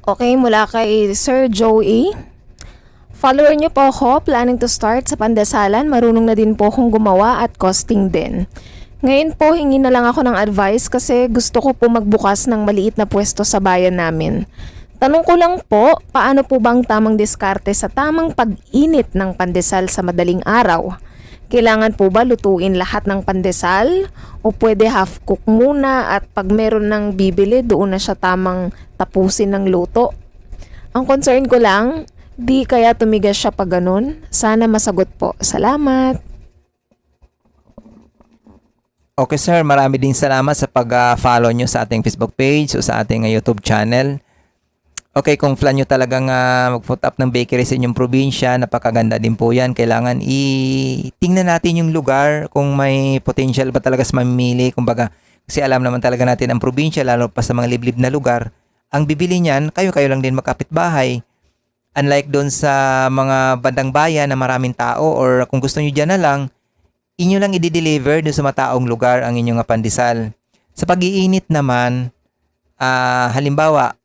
Okay, mula kay Sir Joey. Follower niyo po ako, planning to start sa pandasalan. Marunong na din po akong gumawa at costing din. Ngayon po, hingi na lang ako ng advice kasi gusto ko po magbukas ng maliit na pwesto sa bayan namin. Tanong ko lang po, paano po bang tamang diskarte sa tamang pag-init ng pandesal sa madaling araw? Kailangan po ba lutuin lahat ng pandesal? O pwede half cook muna at pag meron ng bibili, doon na siya tamang tapusin ng luto? Ang concern ko lang, di kaya tumigas siya pag ganun? Sana masagot po. Salamat! Okay sir, marami din salamat sa pag-follow nyo sa ating Facebook page o sa ating uh, YouTube channel. Okay, kung plan nyo talagang uh, mag-put up ng bakery sa inyong probinsya, napakaganda din po yan. Kailangan i-tingnan natin yung lugar kung may potential ba talaga sa mamimili. Kumbaga, kasi alam naman talaga natin ang probinsya, lalo pa sa mga liblib na lugar. Ang bibili niyan, kayo-kayo lang din magkapit-bahay. Unlike doon sa mga bandang bayan na maraming tao or kung gusto nyo dyan na lang, inyo lang i-deliver doon sa mataong lugar ang inyong pandesal. Sa pag-iinit naman, ah, halimbawa,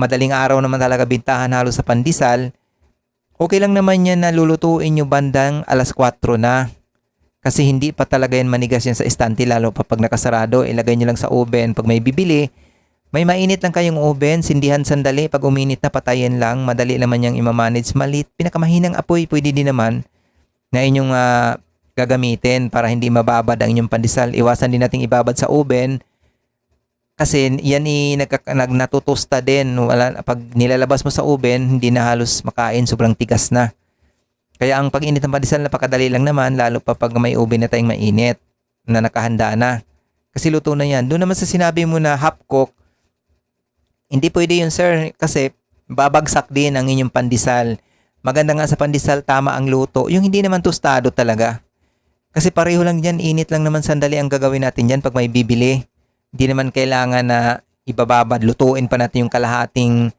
madaling araw naman talaga bintahan halos sa pandesal, okay lang naman yan na lulutuin nyo bandang alas 4 na. Kasi hindi pa talaga yan manigas yan sa estante lalo pa pag nakasarado, ilagay nyo lang sa oven. Pag may bibili, may mainit lang kayong oven, sindihan sandali, pag uminit na patayin lang, madali naman yung imamanage. Malit, pinakamahinang apoy, pwede din naman na inyong ah, gagamitin para hindi mababad ang inyong pandesal. Iwasan din nating ibabad sa oven kasi yan i nag, natutusta din. Wala, pag nilalabas mo sa oven, hindi na halos makain, sobrang tigas na. Kaya ang pag-init ng pandesal napakadali lang naman, lalo pa pag may oven na tayong mainit na nakahanda na. Kasi luto na yan. Doon naman sa sinabi mo na half cook, hindi pwede yun sir kasi babagsak din ang inyong pandesal. Maganda nga sa pandesal, tama ang luto. Yung hindi naman tostado talaga. Kasi pareho lang dyan, init lang naman sandali ang gagawin natin dyan pag may bibili. Hindi naman kailangan na ibababad, lutuin pa natin yung kalahating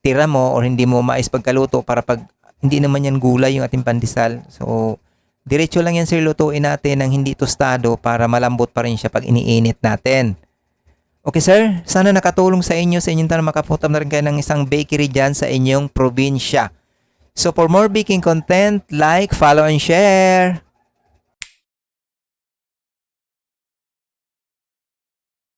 tira mo or hindi mo mais pagkaluto para pag hindi naman yan gulay yung ating pandesal. So, diretso lang yan sir lutuin natin ng hindi tostado para malambot pa rin siya pag iniinit natin. Okay sir, sana nakatulong sa inyo sa inyong tanong makaputam na rin kayo ng isang bakery dyan sa inyong probinsya. So for more baking content, like, follow, and share.